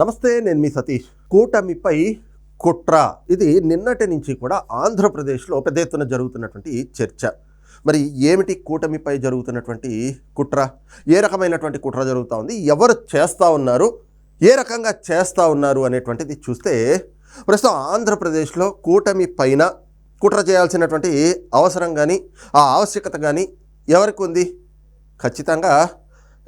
నమస్తే నేను మీ సతీష్. కూటమిపై కుట్ర. ఇది నిన్నటి నుంచి కూడా ఆంధ్రప్రదేశ్లో పెద్ద ఎత్తున జరుగుతున్నటువంటి చర్చ. మరి ఏమిటి కూటమిపై జరుగుతున్నటువంటి కుట్ర? ఏ రకమైనటువంటి కుట్ర జరుగుతూ ఉంది? ఎవరు చేస్తూ ఉన్నారు? ఏ రకంగా చేస్తూ ఉన్నారు అనేటువంటిది చూస్తే ప్రస్తుతం ఆంధ్రప్రదేశ్లో కూటమి పైన కుట్ర చేయాల్సినటువంటి అవసరం కానీ ఆ ఆవశ్యకత కానీ ఎవరికి ఉంది? ఖచ్చితంగా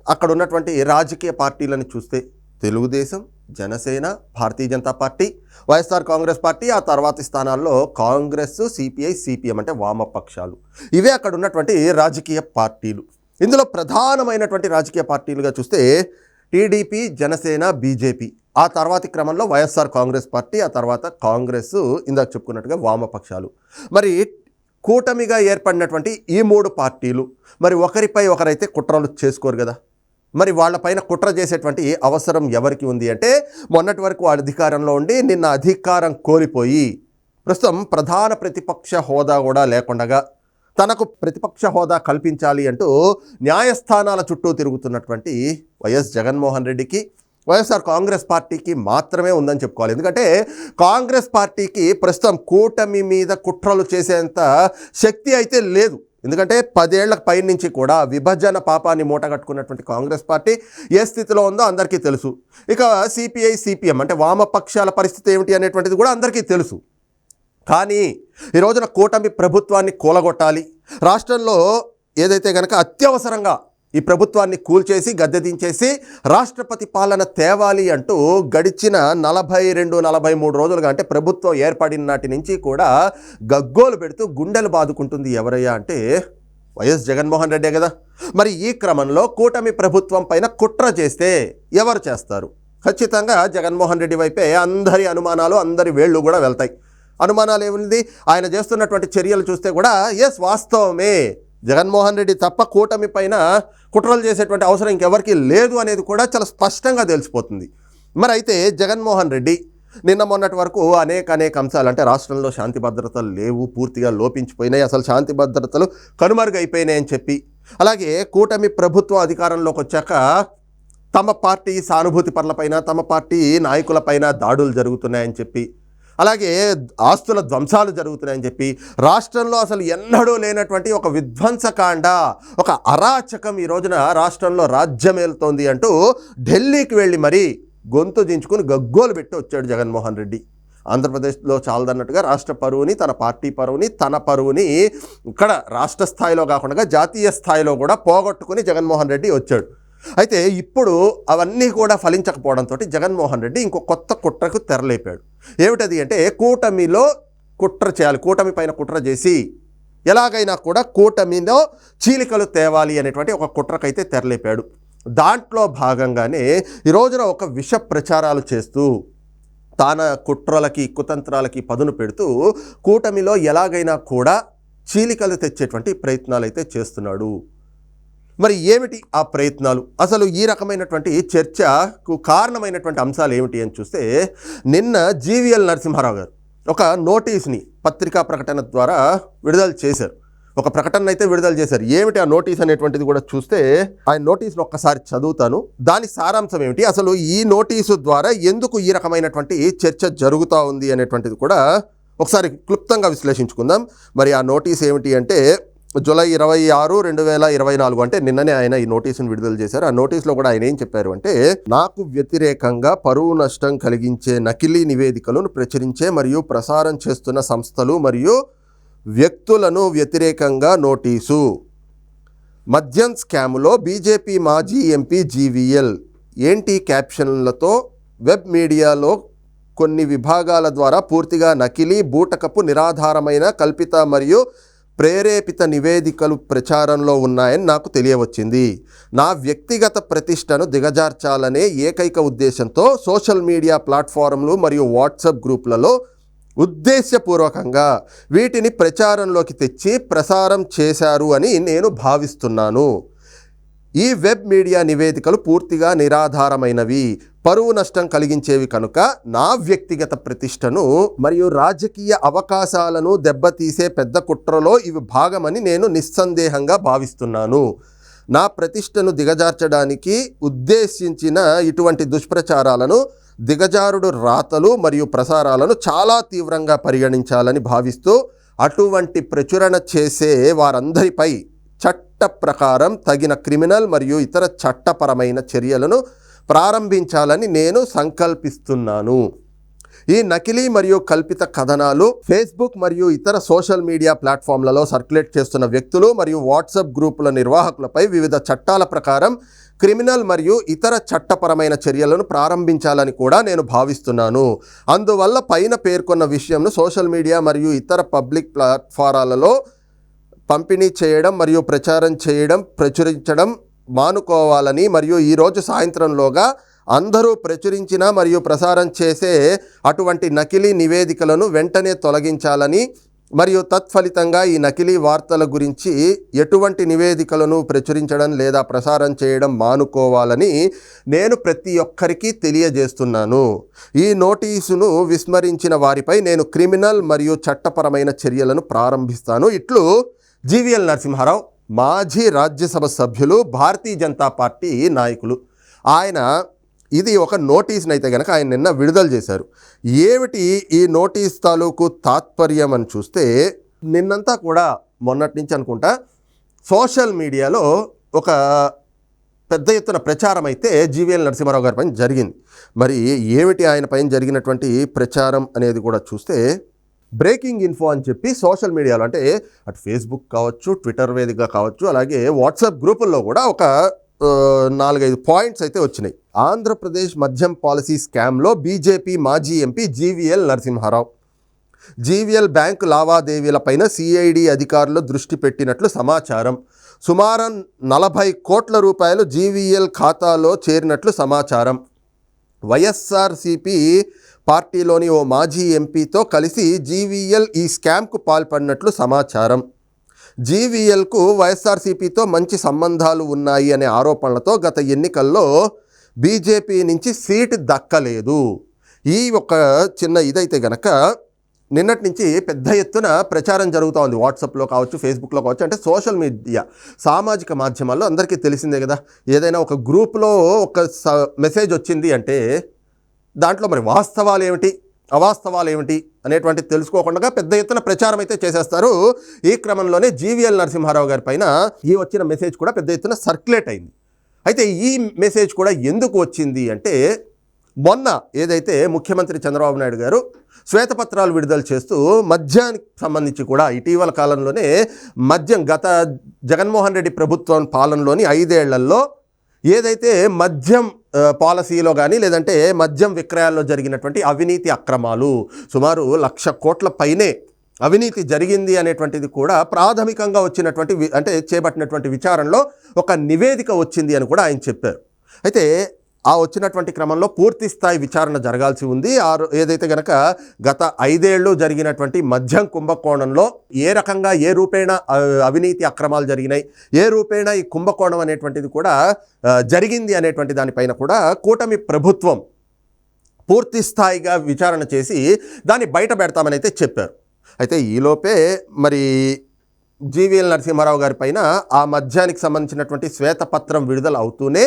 అక్కడ ఉన్నటువంటి రాజకీయ పార్టీలను చూస్తే Telugu Desam Janasena Bharatiya Janata Party YSR Congress Party ఆ తర్వాతి స్థానాల్లో కాంగ్రెస్ సిపిఐ సిపిఎం అంటే వామపక్షాలు ఇవే అక్కడ ఉన్నటువంటి రాజకీయ పార్టీలు. ఇందులో ప్రధానమైనటువంటి రాజకీయ పార్టీలుగా చూస్తే టీడీపీ జనసేన బీజేపీ. ఆ తర్వాతి క్రమంలో వైఎస్ఆర్ కాంగ్రెస్ పార్టీ ఆ తర్వాత కాంగ్రెస్ ఇందాక చెప్పుకున్నట్టుగా వామపక్షాలు మరి కూటమిగా ఏర్పడినటువంటి ఈ మూడు పార్టీలు మరి ఒకరిపై ఒకరైతే కుట్రలు చేసుకోరు కదా? మరి వాళ్ళపైన కుట్ర చేసేటువంటి అవసరం ఎవరికి ఉంది అంటే మొన్నటి వరకు వాళ్ళ అధికారంలో ఉండి నిన్న అధికారం కోల్పోయి ప్రస్తుతం ప్రధాన ప్రతిపక్ష హోదా కూడా లేకుండగా తనకు ప్రతిపక్ష హోదా కల్పించాలి అంటూ న్యాయస్థానాల చుట్టూ తిరుగుతున్నటువంటి వైఎస్ జగన్మోహన్ రెడ్డికి వైఎస్ఆర్ కాంగ్రెస్ పార్టీకి మాత్రమే ఉందని చెప్పుకోవాలి. ఎందుకంటే కాంగ్రెస్ పార్టీకి ప్రస్తుతం కూటమి మీద కుట్రలు చేసేంత శక్తి అయితే లేదు. ఎందుకంటే పదేళ్ళ పై నుంచి కూడా విభజన పాపాన్ని మూటగట్టుకున్నటువంటి కాంగ్రెస్ పార్టీ ఏ స్థితిలో ఉందో అందరికీ తెలుసు. ఇక సిపిఐ సిపిఎం అంటే వామపక్షాల పరిస్థితి ఏమిటి అనేటువంటిది కూడా అందరికీ తెలుసు. కానీ ఈ రోజున కూటమి ప్రభుత్వాన్ని కూలగొట్టాలి. రాష్ట్రంలో ఏదైతే కనుక అత్యవసరంగా ఈ ప్రభుత్వాన్ని కూల్చేసి గద్దె దించేసి రాష్ట్రపతి పాలన తేవాలి అంటూ గడిచిన నలభై రెండు నలభై మూడు రోజులుగా అంటే ప్రభుత్వం ఏర్పడిన నాటి నుంచి కూడా గగ్గోలు పెడుతూ గుండెలు బాదుకుంటుంది ఎవరయ్యా అంటే వైఎస్ జగన్మోహన్ రెడ్డే కదా. మరి ఈ క్రమంలో కూటమి ప్రభుత్వం పైన కుట్ర చేస్తే ఎవరు చేస్తారు? ఖచ్చితంగా జగన్మోహన్ రెడ్డి వైపే అందరి అనుమానాలు అందరి వేళ్ళు కూడా వెళ్తాయి. అనుమానాలు ఏముంది? ఆయన చేస్తున్నటువంటి చర్యలు చూస్తే కూడా ఎస్ వాస్తవమే. జగన్మోహన్ రెడ్డి తప్ప కూటమి పైన కుట్రలు చేసేటువంటి అవసరం ఇంకెవరికి లేదు అనేది కూడా చాలా స్పష్టంగా తెలిసిపోతుంది. మరి అయితే జగన్మోహన్ రెడ్డి నిన్న మొన్నటి వరకు అనేక అనేక అంశాలు అంటే రాష్ట్రంలో శాంతి భద్రతలు లేవు పూర్తిగా లోపించిపోయినాయి అసలు శాంతి భద్రతలు కనుమరుగైపోయినాయని చెప్పి అలాగే కూటమి ప్రభుత్వం అధికారంలోకి వచ్చాక తమ పార్టీ సానుభూతి పనులపైన తమ పార్టీ నాయకులపైన దాడులు జరుగుతున్నాయని చెప్పి అలాగే ఆస్తుల ధ్వంసాలు జరుగుతున్నాయని చెప్పి రాష్ట్రంలో అసలు ఎన్నడూ లేనటువంటి ఒక విధ్వంసకాండ ఒక అరాచకం ఈ రోజున రాష్ట్రంలో రాజ్యమేలుతోంది అంటూ ఢిల్లీకి వెళ్ళి మరీ గొంతు దించుకుని గగ్గోలు పెట్టి వచ్చాడు జగన్మోహన్ రెడ్డి. ఆంధ్రప్రదేశ్లో చాలదన్నట్టుగా రాష్ట్ర పరువుని తన పార్టీ పరువుని తన పరువుని ఇక్కడ రాష్ట్ర స్థాయిలో కాకుండా జాతీయ స్థాయిలో కూడా పోగొట్టుకుని జగన్మోహన్ రెడ్డి వచ్చాడు. అయితే ఇప్పుడు అవన్నీ కూడా ఫలించకపోవడంతో జగన్మోహన్ రెడ్డి ఇంకో కొత్త కుట్రకు తెరలేపాడు. ఏమిటది అంటే కూటమిలో కుట్ర చేయాలి కూటమి పైన కుట్ర చేసి ఎలాగైనా కూడా కూటమిలో చీలికలు తేవాలి అనేటువంటి ఒక కుట్రకైతే తెరలేపాడు. దాంట్లో భాగంగానే ఈ రోజున ఒక విష ప్రచారాలు చేస్తూ తాన కుట్రలకి కుతంత్రాలకి పదును పెడుతూ కూటమిలో ఎలాగైనా కూడా చీలికలు తెచ్చేటువంటి ప్రయత్నాలు అయితే చేస్తున్నాడు. మరి ఏమిటి ఆ ప్రయత్నాలు? అసలు ఈ రకమైనటువంటి చర్చకు కారణమైనటువంటి అంశాలు ఏమిటి అని చూస్తే నిన్న జీవీఎల్ నరసింహారావు గారు ఒక నోటీస్ని పత్రికా ప్రకటన ద్వారా విడుదల చేశారు. ఒక ప్రకటన అయితే విడుదల చేశారు. ఏమిటి ఆ నోటీస్ అనేటువంటిది కూడా చూస్తే ఆ నోటీస్ను ఒక్కసారి చదువుతాను. దాని సారాంశం ఏమిటి? అసలు ఈ నోటీసు ద్వారా ఎందుకు ఈ రకమైనటువంటి చర్చ జరుగుతూ ఉంది అనేటువంటిది కూడా ఒకసారి క్లుప్తంగా విశ్లేషించుకుందాం. మరి ఆ నోటీస్ ఏమిటి అంటే జూలై ఇరవై ఆరు రెండు వేల ఇరవై నాలుగు అంటే నిన్ననే ఆయన ఈ నోటీసును విడుదల చేశారు. ఆ నోటీసులో కూడా ఆయన ఏం చెప్పారు అంటే నాకు వ్యతిరేకంగా పరువు నష్టం కలిగించే నకిలీ నివేదికలను ప్రచురించే మరియు ప్రసారం చేస్తున్న సంస్థలు మరియు వ్యక్తులను వ్యతిరేకంగా నోటీసు. మద్యం స్కాములో బీజేపీ మాజీ ఎంపీ జీవీఎల్ ఏంటి క్యాప్షన్లతో వెబ్ మీడియాలో కొన్ని విభాగాల ద్వారా పూర్తిగా నకిలీ బూటకపు నిరాధారమైన కల్పిత మరియు ప్రేరేపిత నివేదికలు ప్రచారంలో ఉన్నాయని నాకు తెలియవచ్చింది. నా వ్యక్తిగత ప్రతిష్టను దిగజార్చాలనే ఏకైక ఉద్దేశంతో సోషల్ మీడియా ప్లాట్ఫారంలు మరియు వాట్సాప్ గ్రూపులలో ఉద్దేశ్యపూర్వకంగా వీటిని ప్రచారంలోకి తెచ్చి ప్రసారం చేశారు అని నేను భావిస్తున్నాను. ఈ వెబ్ మీడియా నివేదికలు పూర్తిగా నిరాధారమైనవి. పరువు నష్టం కలిగించేవి కనుక నా వ్యక్తిగత ప్రతిష్టను మరియు రాజకీయ అవకాశాలను దెబ్బతీసే పెద్ద కుట్రలో ఇవి భాగమని నేను నిస్సందేహంగా భావిస్తున్నాను. నా ప్రతిష్టను దిగజార్చడానికి ఉద్దేశించిన ఇటువంటి దుష్ప్రచారాలను దిగజారుడు రాతలు మరియు ప్రసారాలను చాలా తీవ్రంగా పరిగణించాలని భావిస్తూ అటువంటి ప్రచురణ చేసే వారందరిపై చట్ట ప్రకారం తగిన క్రిమినల్ మరియు ఇతర చట్టపరమైన చర్యలను ప్రారంభించాలని నేను సంకల్పిస్తున్నాను. ఈ నకిలీ మరియు కల్పిత కథనాలు ఫేస్బుక్ మరియు ఇతర సోషల్ మీడియా ప్లాట్ఫామ్లలో సర్క్యులేట్ చేస్తున్న వ్యక్తులు మరియు వాట్సాప్ గ్రూపుల నిర్వాహకులపై వివిధ చట్టాల ప్రకారం క్రిమినల్ మరియు ఇతర చట్టపరమైన చర్యలను ప్రారంభించాలని కూడా నేను భావిస్తున్నాను. అందువల్ల పైన పేర్కొన్న విషయంను సోషల్ మీడియా మరియు ఇతర పబ్లిక్ ప్లాట్ఫారాలలో పంపిణీ చేయడం మరియు ప్రచారం చేయడం ప్రచురించడం మానుకోవాలని మరియు ఈరోజు సాయంత్రంలోగా అందరూ ప్రచురించిన మరియు ప్రసారం చేసే అటువంటి నకిలీ నివేదికలను వెంటనే తొలగించాలని మరియు తత్ఫలితంగా ఈ నకిలీ వార్తల గురించి ఎటువంటి నివేదికలను ప్రచురించడం లేదా ప్రసారం చేయడం మానుకోవాలని నేను ప్రతి ఒక్కరికి తెలియజేస్తున్నాను. ఈ నోటీసును విస్మరించిన వారిపై నేను క్రిమినల్ మరియు చట్టపరమైన చర్యలను ప్రారంభిస్తాను. ఇట్లు జీవీఎల్ నరసింహారావు. మాజీ రాజ్యసభ సభ్యులు భారతీయ జనతా పార్టీ నాయకులు. ఆయన ఇది ఒక నోటీస్ని అయితే కనుక ఆయన నిన్న విడుదల చేశారు. ఏమిటి ఈ నోటీస్ తాలూకు తాత్పర్యం అని చూస్తే నిన్నంతా కూడా మొన్నటి నుంచి అనుకుంటా సోషల్ మీడియాలో ఒక పెద్ద ఎత్తున ప్రచారం అయితే జీవీఎల్ నరసింహారావు గారి పైన జరిగింది. మరి ఏమిటి ఆయన పైన జరిగినటువంటి ప్రచారం అనేది కూడా చూస్తే బ్రేకింగ్ ఇన్ఫో అని చెప్పి సోషల్ మీడియాలో అంటే అటు ఫేస్బుక్ కావచ్చు ట్విట్టర్ వేదిక కావచ్చు అలాగే వాట్సాప్ గ్రూపుల్లో కూడా ఒక నాలుగైదు పాయింట్స్ అయితే వచ్చినాయి. ఆంధ్రప్రదేశ్ మద్యం పాలసీ స్కామ్లో బీజేపీ మాజీ ఎంపీ జీవీఎల్ నరసింహారావు. జీవీఎల్ బ్యాంకు లావాదేవీలపైన సిఐడి అధికారులు దృష్టి పెట్టినట్లు సమాచారం. సుమారు నలభై కోట్ల రూపాయలు జీవీఎల్ ఖాతాలో చేరినట్లు సమాచారం. వైఎస్ఆర్సిపి పార్టీలోని ఓ మాజీ ఎంపీతో కలిసి జీవీఎల్ ఈ స్కామ్కు పాల్పడినట్లు సమాచారం. జీవీఎల్కు వైఎస్ఆర్సీపీతో మంచి సంబంధాలు ఉన్నాయి అనే ఆరోపణలతో గత ఎన్నికల్లో బీజేపీ నుంచి సీటు దక్కలేదు. ఈ ఒక చిన్న ఇదైతే గనక నిన్నటి నుంచి పెద్ద ఎత్తున ప్రచారం జరుగుతూ ఉంది. వాట్సాప్లో కావచ్చు ఫేస్బుక్లో కావచ్చు అంటే సోషల్ మీడియా సామాజిక మాధ్యమాల్లో అందరికీ తెలిసిందే కదా. ఏదైనా ఒక గ్రూప్లో ఒక స- మెసేజ్ వచ్చింది అంటే దాంట్లో మరి వాస్తవాలు ఏమిటి? అవాస్తవాలు ఏమిటి? అనేటువంటి తెలుసుకోకుండా పెద్ద ఎత్తున ప్రచారం అయితే చేసేస్తారు. ఈ క్రమంలోనే జీవీఎల్ నరసింహారావు గారి పైన ఈ వచ్చిన మెసేజ్ కూడా పెద్ద ఎత్తున సర్క్యులేట్ అయింది. అయితే ఈ మెసేజ్ కూడా ఎందుకు వచ్చింది అంటే మొన్న ఏదైతే ముఖ్యమంత్రి చంద్రబాబు నాయుడు గారు శ్వేతపత్రాలు విడుదల చేస్తూ మద్యానికి సంబంధించి కూడా ఇటీవల కాలంలోనే మద్యం గత జగన్మోహన్ రెడ్డి ప్రభుత్వం పాలనలోని ఐదేళ్ళలో ఏదైతే మద్యం పాలసీలో కానీ లేదంటే మద్యం విక్రయాల్లో జరిగినటువంటి అవినీతి అక్రమాలు. సుమారు లక్ష కోట్ల పైనే అవినీతి జరిగింది అనేటువంటిది కూడా ప్రాథమికంగా వచ్చినటువంటి అంటే చేపట్టినటువంటి విచారణలో ఒక నివేదిక వచ్చింది అని కూడా ఆయన చెప్పారు. అయితే ఆ వచ్చినటువంటి క్రమంలో పూర్తి స్థాయి విచారణ జరగాల్సి ఉంది. ఆ ఏదైతే గనక గత ఐదేళ్ళు జరిగినటువంటి మద్యం కుంభకోణంలో ఏ రకంగా ఏ రూపేణ అవినీతి అక్రమాలు జరిగినాయి ఏ రూపేణ ఈ కుంభకోణం అనేటువంటిది కూడా జరిగింది అనేటువంటి దానిపైన కూడా కూటమి ప్రభుత్వం పూర్తి స్థాయిగా విచారణ చేసి దాన్ని బయట పెడతామని అయితే చెప్పారు. అయితే ఈలోపే మరి జీవీఎల్ నరసింహారావు గారి పైన ఆ మధ్యానికి సంబంధించినటువంటి శ్వేతపత్రం విడుదల అవుతూనే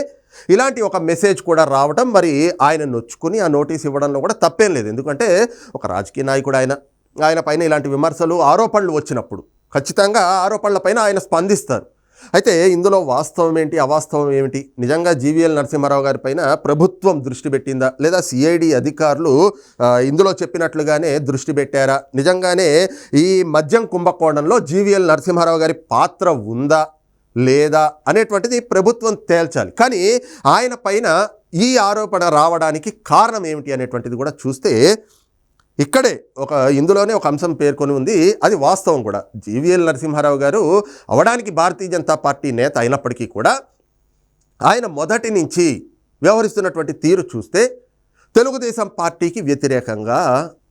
ఇలాంటి ఒక మెసేజ్ కూడా రావడం మరి ఆయన నొచ్చుకుని ఆ నోటీస్ ఇవ్వడంలో కూడా తప్పేం లేదు. ఎందుకంటే ఒక రాజకీయ నాయకుడు ఆయన ఆయన పైన ఇలాంటి విమర్శలు ఆరోపణలు వచ్చినప్పుడు ఖచ్చితంగా ఆరోపణలపైన ఆరోపణల పైన ఆయన స్పందిస్తారు. అయితే ఇందులో వాస్తవం ఏంటి? అవాస్తవం ఏమిటి? నిజంగా జీవీఎల్ నరసింహారావు గారి పైన ప్రభుత్వం దృష్టి పెట్టిందా? లేదా సిఐడి అధికారులు ఇందులో చెప్పినట్లుగానే దృష్టి పెట్టారా? నిజంగానే ఈ మద్యం కుంభకోణంలో జీవీఎల్ నరసింహారావు గారి పాత్ర ఉందా? లేదా? అనేటువంటిది ప్రభుత్వం తేల్చాలి. కానీ ఆయన పైన ఈ ఆరోపణ రావడానికి కారణం ఏమిటి అనేటువంటిది కూడా చూస్తే ఇక్కడే ఒక ఇందులోనే ఒక అంశం పేర్కొని ఉంది. అది వాస్తవం కూడా. జీవీఎల్ నరసింహారావు గారు అవడానికి భారతీయ జనతా పార్టీ నేత అయినప్పటికీ కూడా ఆయన మొదటి నుంచి వ్యవహరిస్తున్నటువంటి తీరు చూస్తే తెలుగుదేశం పార్టీకి వ్యతిరేకంగా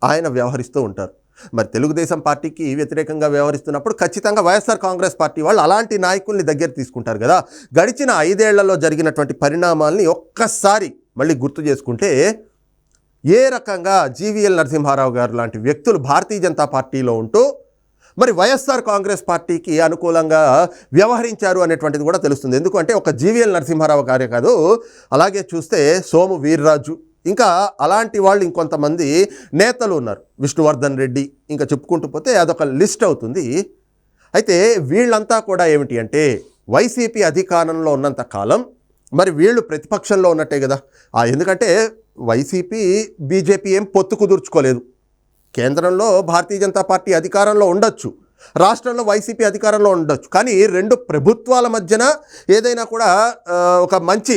ఆయన వ్యవహరిస్తూ ఉంటారు. మరి తెలుగుదేశం పార్టీకి వ్యతిరేకంగా వ్యవహరిస్తున్నప్పుడు ఖచ్చితంగా వైఎస్ఆర్ కాంగ్రెస్ పార్టీ వాళ్ళు అలాంటి నాయకుల్ని దగ్గర తీసుకుంటారు కదా. గడిచిన ఐదేళ్ళలో జరిగినటువంటి పరిణామాల్ని ఒక్కసారి మళ్ళీ గుర్తు చేసుకుంటే ఏ రకంగా జీవీఎల్ నరసింహారావు గారు లాంటి వ్యక్తులు భారతీయ జనతా పార్టీలో ఉంటూ మరి వైఎస్ఆర్ కాంగ్రెస్ పార్టీకి అనుకూలంగా వ్యవహరించారు అనేటువంటిది కూడా తెలుస్తుంది. ఎందుకంటే ఒక జీవీఎల్ నరసింహారావు గారే కాదు అలాగే చూస్తే సోము వీర్రాజు ఇంకా అలాంటి వాళ్ళు ఇంకొంతమంది నేతలు ఉన్నారు. విష్ణువర్ధన్ రెడ్డి ఇంకా చెప్పుకుంటూ పోతే అదొక లిస్ట్ అవుతుంది. అయితే వీళ్ళంతా కూడా ఏమిటి అంటే వైసీపీ అధికారంలో ఉన్నంత కాలం మరి వీళ్ళు ప్రతిపక్షంలో ఉన్నట్టే కదా. ఆ ఎందుకంటే వైసీపీ బీజేపీ ఏం పొత్తు కుదుర్చుకోలేదు. కేంద్రంలో భారతీయ జనతా పార్టీ అధికారంలో ఉండొచ్చు. రాష్ట్రంలో వైసీపీ అధికారంలో ఉండొచ్చు. కానీ రెండు ప్రభుత్వాల మధ్యన ఏదైనా కూడా ఒక మంచి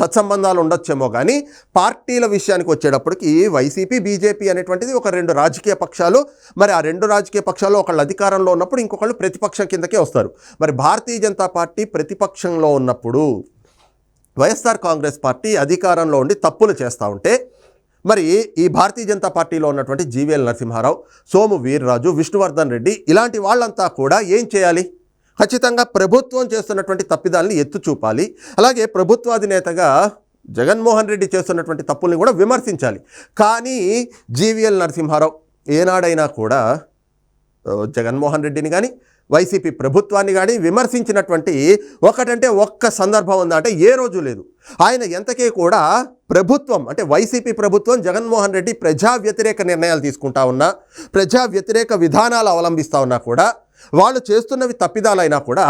సత్సంబంధాలు ఉండొచ్చేమో కానీ పార్టీల విషయానికి వచ్చేటప్పటికి వైసీపీ బీజేపీ అనేటువంటిది ఒక రెండు రాజకీయ పక్షాలు. మరి ఆ రెండు రాజకీయ పక్షాలు ఒకళ్ళు అధికారంలో ఉన్నప్పుడు ఇంకొకళ్ళు ప్రతిపక్షం కిందకే వస్తారు. మరి భారతీయ జనతా పార్టీ ప్రతిపక్షంలో ఉన్నప్పుడు వైఎస్ఆర్ కాంగ్రెస్ పార్టీ అధికారంలో ఉండి తప్పులు చేస్తూ ఉంటే మరి ఈ భారతీయ జనతా పార్టీలో ఉన్నటువంటి జీవీఎల్ నరసింహారావు సోము వీర్రాజు విష్ణువర్ధన్ రెడ్డి ఇలాంటి వాళ్ళంతా కూడా ఏం చేయాలి? ఖచ్చితంగా ప్రభుత్వం చేస్తున్నటువంటి తప్పిదాలని ఎత్తు చూపాలి. అలాగే ప్రభుత్వాధినేతగా జగన్మోహన్ రెడ్డి చేస్తున్నటువంటి తప్పుల్ని కూడా విమర్శించాలి. కానీ జీవీఎల్ నరసింహారావు ఏనాడైనా కూడా జగన్మోహన్ రెడ్డిని కానీ వైసీపీ ప్రభుత్వాన్ని కానీ విమర్శించినటువంటి ఒకటంటే ఒక్క సందర్భం ఉందా అంటే ఏ రోజు లేదు. ఆయన ఎంతకీ కూడా ప్రభుత్వం అంటే వైసీపీ ప్రభుత్వం జగన్మోహన్ రెడ్డి ప్రజా వ్యతిరేక నిర్ణయాలు తీసుకుంటా ఉన్నా ప్రజా వ్యతిరేక విధానాలు అవలంబిస్తూ ఉన్నా కూడా వాళ్ళు చేస్తున్నవి తప్పిదాలైనా కూడా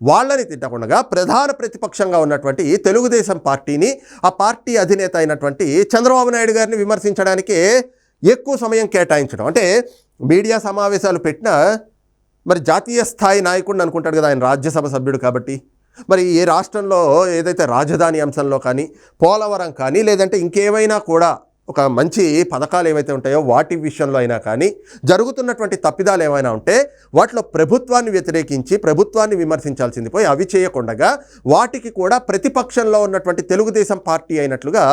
వాళ్ళని తిట్టకుండా ప్రధాన ప్రతిపక్షంగా ఉన్నటువంటి తెలుగుదేశం పార్టీని ఆ పార్టీ అధినేత అయినటువంటి చంద్రబాబు నాయుడు గారిని విమర్శించడానికి ఎక్కువ సమయం కేటాయించడం. అంటే మీడియా సమావేశాలు పెట్టినా మరి జాతీయ స్థాయి నాయకుడిని అనుకుంటాడు కదా ఆయన రాజ్యసభ సభ్యుడు కాబట్టి. మరి ఏ రాష్ట్రంలో ఏదైతే రాజధాని అంశంలో కానీ పోలవరం కానీ లేదంటే ఇంకేమైనా కూడా ఒక మంచి పథకాలు ఏవైతే ఉంటాయో వాటి విషయంలో అయినా కానీ జరుగుతున్నటువంటి తప్పిదాలు ఏమైనా ఉంటే వాటిలో ప్రభుత్వాన్ని వ్యతిరేకించి ప్రభుత్వాన్ని విమర్శించాల్సింది పోయి అవి చేయకుండా వాటికి కూడా ప్రతిపక్షంలో ఉన్నటువంటి తెలుగుదేశం పార్టీ అయినట్లుగా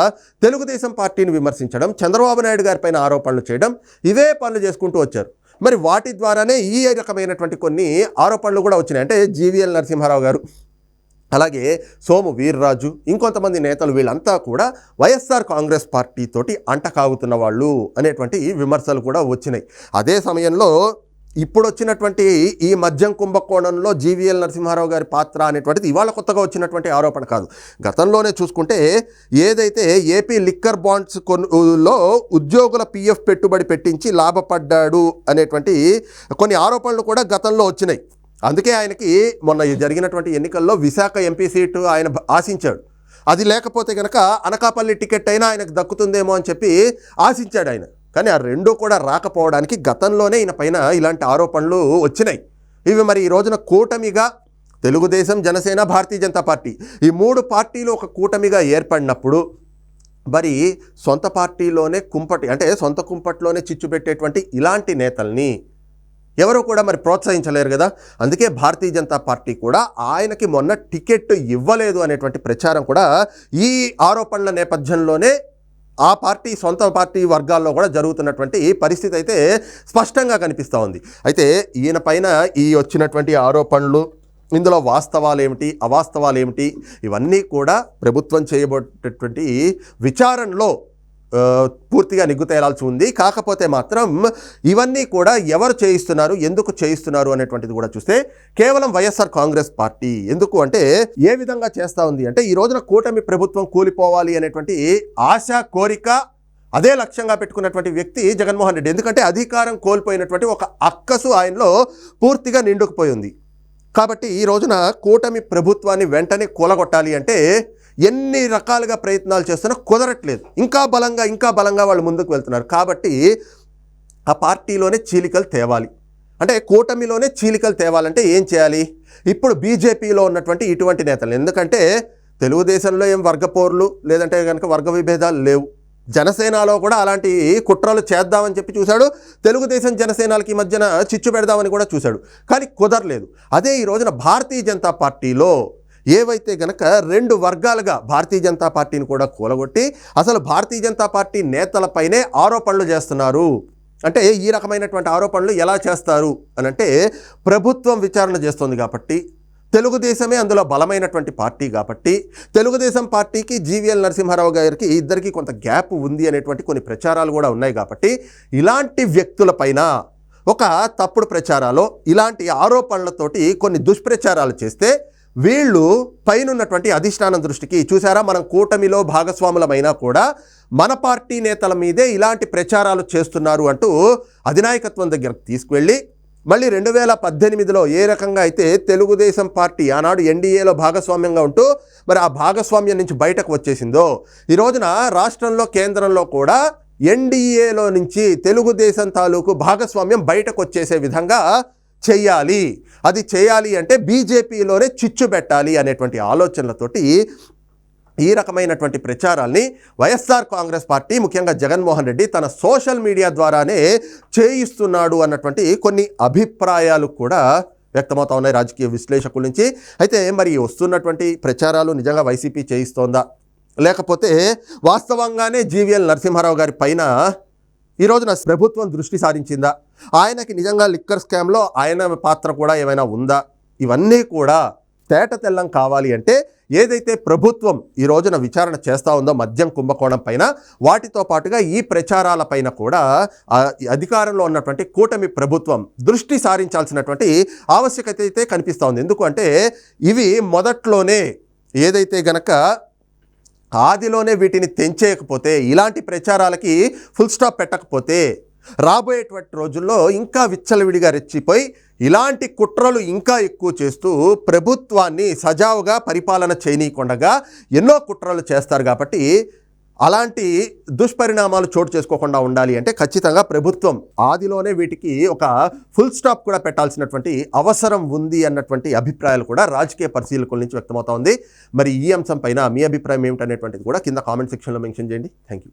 తెలుగుదేశం పార్టీని విమర్శించడం చంద్రబాబు నాయుడు గారిపైన ఆరోపణలు చేయడం ఇవే పనులు చేసుకుంటూ వచ్చారు. మరి వాటి ద్వారానే ఈ రకమైనటువంటి కొన్ని ఆరోపణలు కూడా వచ్చినాయి. అంటే జీవీఎల్ నరసింహారావు గారు అలాగే సోము వీర్రాజు ఇంకొంతమంది నేతలు వీళ్ళంతా కూడా వైఎస్ఆర్ కాంగ్రెస్ పార్టీ తోటి అంటకాగుతున్న వాళ్ళు అనేటువంటి విమర్శలు కూడా వచ్చినాయి. అదే సమయంలో ఇప్పుడు వచ్చినటువంటి ఈ మద్యం కుంభకోణంలో జీవీఎల్ నరసింహారావు గారి పాత్ర అనేటువంటిది ఇవాళ కొత్తగా వచ్చినటువంటి ఆరోపణ కాదు. గతంలోనే చూసుకుంటే ఏదైతే ఏపీ లిక్కర్ బాండ్స్ కొనులో ఉద్యోగుల పిఎఫ్ పెట్టుబడి పెట్టించి లాభపడ్డాడు అనేటువంటి కొన్ని ఆరోపణలు కూడా గతంలో వచ్చినాయి. అందుకే ఆయనకి మొన్న జరిగినటువంటి ఎన్నికల్లో విశాఖ ఎంపీ సీటు ఆయన ఆశించాడు. అది లేకపోతే కనుక అనకాపల్లి టికెట్ అయినా ఆయనకు దక్కుతుందేమో అని చెప్పి ఆశించాడు ఆయన. కానీ ఆ రెండూ కూడా రాకపోవడానికి గతంలోనే ఈయన పైన ఇలాంటి ఆరోపణలు వచ్చినాయి. ఇవి మరి ఈ రోజున కూటమిగా తెలుగుదేశం జనసేన భారతీయ జనతా పార్టీ ఈ మూడు పార్టీలు ఒక కూటమిగా ఏర్పడినప్పుడు మరి సొంత పార్టీలోనే కుంపటి అంటే సొంత కుంపట్లోనే చిచ్చు పెట్టేటువంటి ఇలాంటి నేతల్ని ఎవరు కూడా మరి ప్రోత్సహించలేరు కదా. అందుకే భారతీయ జనతా పార్టీ కూడా ఆయనకి మొన్న టికెట్ ఇవ్వలేదు అనేటువంటి ప్రచారం కూడా ఈ ఆరోపణల నేపథ్యంలోనే ఆ పార్టీ సొంత పార్టీ వర్గాల్లో కూడా జరుగుతున్నటువంటి పరిస్థితి అయితే స్పష్టంగా కనిపిస్తూ ఉంది. అయితే ఈయన పైన ఈ వచ్చినటువంటి ఆరోపణలు ఇందులో వాస్తవాలు ఏమిటి అవాస్తవాలు ఏమిటి ఇవన్నీ కూడా ప్రభుత్వం చేయబోయేటటువంటి విచారణలో పూర్తిగా నిగ్గు తేలాల్సి ఉంది. కాకపోతే మాత్రం ఇవన్నీ కూడా ఎవరు చేయిస్తున్నారు? ఎందుకు చేయిస్తున్నారు? అనేటువంటిది కూడా చూస్తే కేవలం వైఎస్ఆర్ కాంగ్రెస్ పార్టీ. ఎందుకు అంటే ఏ విధంగా చేస్తూ ఉంది అంటే ఈ రోజున కూటమి ప్రభుత్వం కూలిపోవాలి అనేటువంటి ఆశ కోరిక అదే లక్ష్యంగా పెట్టుకున్నటువంటి వ్యక్తి జగన్మోహన్ రెడ్డి. ఎందుకంటే అధికారం కోల్పోయినటువంటి ఒక అక్కసు ఆయనలో పూర్తిగా నిండుకుపోయి ఉంది. కాబట్టి ఈ రోజున కూటమి ప్రభుత్వాన్ని వెంటనే కూలగొట్టాలి అంటే ఎన్ని రకాలుగా ప్రయత్నాలు చేస్తున్నా కుదరట్లేదు. ఇంకా బలంగా ఇంకా బలంగా వాళ్ళు ముందుకు వెళ్తున్నారు. కాబట్టి ఆ పార్టీలోనే చీలికలు తేవాలి. అంటే కూటమిలోనే చీలికలు తేవాలంటే ఏం చేయాలి? ఇప్పుడు బీజేపీలో ఉన్నటువంటి ఇటువంటి నేతలు. ఎందుకంటే తెలుగుదేశంలో ఏం వర్గపోర్లు లేదంటే కనుక వర్గ విభేదాలు లేవు. జనసేనలో కూడా అలాంటి కుట్రలు చేద్దామని చెప్పి చూశాడు. తెలుగుదేశం జనసేనలకి మధ్యన చిచ్చు పెడదామని కూడా చూశాడు. కానీ కుదరలేదు. అదే ఈ రోజున భారతీయ జనతా పార్టీలో ఏవైతే గనక రెండు వర్గాలుగా భారతీయ జనతా పార్టీని కూడా కూలగొట్టి అసలు భారతీయ జనతా పార్టీ నేతలపైనే ఆరోపణలు చేస్తున్నారు. అంటే ఈ రకమైనటువంటి ఆరోపణలు ఎలా చేస్తారు అని అంటే ప్రభుత్వం విచారణ చేస్తుంది కాబట్టి తెలుగుదేశమే అందులో బలమైనటువంటి పార్టీ కాబట్టి తెలుగుదేశం పార్టీకి జీవీఎల్ నరసింహారావు గారికి ఇద్దరికి కొంత గ్యాప్ ఉంది అనేటువంటి కొన్ని ప్రచారాలు కూడా ఉన్నాయి కాబట్టి ఇలాంటి వ్యక్తులపైన ఒక తప్పుడు ప్రచారాలు ఇలాంటి ఆరోపణలతోటి కొన్ని దుష్ప్రచారాలు చేస్తే వీళ్ళు పైనున్నటువంటి అధిష్టానం దృష్టికి చూసారా మనం కూటమిలో భాగస్వాములమైనా కూడా మన పార్టీ నేతల మీదే ఇలాంటి ప్రచారాలు చేస్తున్నారు అంటూ అధినాయకత్వం దగ్గరకు తీసుకువెళ్ళి మళ్ళీ రెండు వేల పద్దెనిమిదిలో ఏ రకంగా అయితే తెలుగుదేశం పార్టీ ఆనాడు ఎన్డీఏలో భాగస్వామ్యంగా ఉంటూ మరి ఆ భాగస్వామ్యం నుంచి బయటకు వచ్చేసిందో ఈ రోజున రాష్ట్రంలో కేంద్రంలో కూడా ఎన్డీఏలో నుంచి తెలుగుదేశం తాలూకు భాగస్వామ్యం బయటకు వచ్చేసే విధంగా చెయ్యాలి అది చేయాలి అంటే బీజేపీలోనే చిచ్చు పెట్టాలి అనేటువంటి ఆలోచనలతోటి ఈ రకమైనటువంటి ప్రచారాల్ని వైఎస్ఆర్ కాంగ్రెస్ పార్టీ ముఖ్యంగా జగన్మోహన్ రెడ్డి తన సోషల్ మీడియా ద్వారానే చేయిస్తున్నాడు అన్నటువంటి కొన్ని అభిప్రాయాలు కూడా వ్యక్తమవుతా ఉన్నాయి రాజకీయ విశ్లేషకుల నుంచి. అయితే మరి వస్తున్నటువంటి ప్రచారాలు నిజంగా వైసీపీ చేయిస్తోందా? లేకపోతే వాస్తవంగానే జీవీఎల్ నరసింహారావు గారి పైన ఈ రోజున ప్రభుత్వం దృష్టి సారించిందా? ఆయనకి నిజంగా లిక్కర్ స్కామ్లో ఆయన పాత్ర కూడా ఏమైనా ఉందా? ఇవన్నీ కూడా తేట తెల్లం కావాలి అంటే ఏదైతే ప్రభుత్వం ఈ రోజున విచారణ చేస్తూ ఉందో మద్యం కుంభకోణం పైన వాటితో పాటుగా ఈ ప్రచారాల పైన కూడా అధికారంలో ఉన్నటువంటి కూటమి ప్రభుత్వం దృష్టి సారించాల్సినటువంటి ఆవశ్యకత అయితే కనిపిస్తూ ఉంది. ఎందుకంటే ఇవి మొదట్లోనే ఏదైతే గనక ఆదిలోనే వీటిని తెంచేయకపోతే ఇలాంటి ప్రచారాలకి ఫుల్ స్టాప్ పెట్టకపోతే రాబోయేటువంటి రోజుల్లో ఇంకా విచ్చలవిడిగా రెచ్చిపోయి ఇలాంటి కుట్రలు ఇంకా ఎక్కువ చేస్తూ ప్రభుత్వాన్ని సజావుగా పరిపాలన చేయనీయకుండగా ఎన్నో కుట్రలు చేస్తారు కాబట్టి అలాంటి దుష్పరిణామాలు చోటు చేసుకోకుండా ఉండాలి అంటే ఖచ్చితంగా ప్రభుత్వం ఆదిలోనే వీటికి ఒక ఫుల్ స్టాప్ కూడా పెట్టాల్సినటువంటి అవసరం ఉంది అన్నటువంటి అభిప్రాయాలు కూడా రాజకీయ పరిశీలకుల నుంచి వ్యక్తమవుతా ఉంది. మరి ఈ అంశం పైన మీ అభిప్రాయం ఏమిటనేటువంటిది కూడా కింద కామెంట్ సెక్షన్లో మెన్షన్ చేయండి. Thank you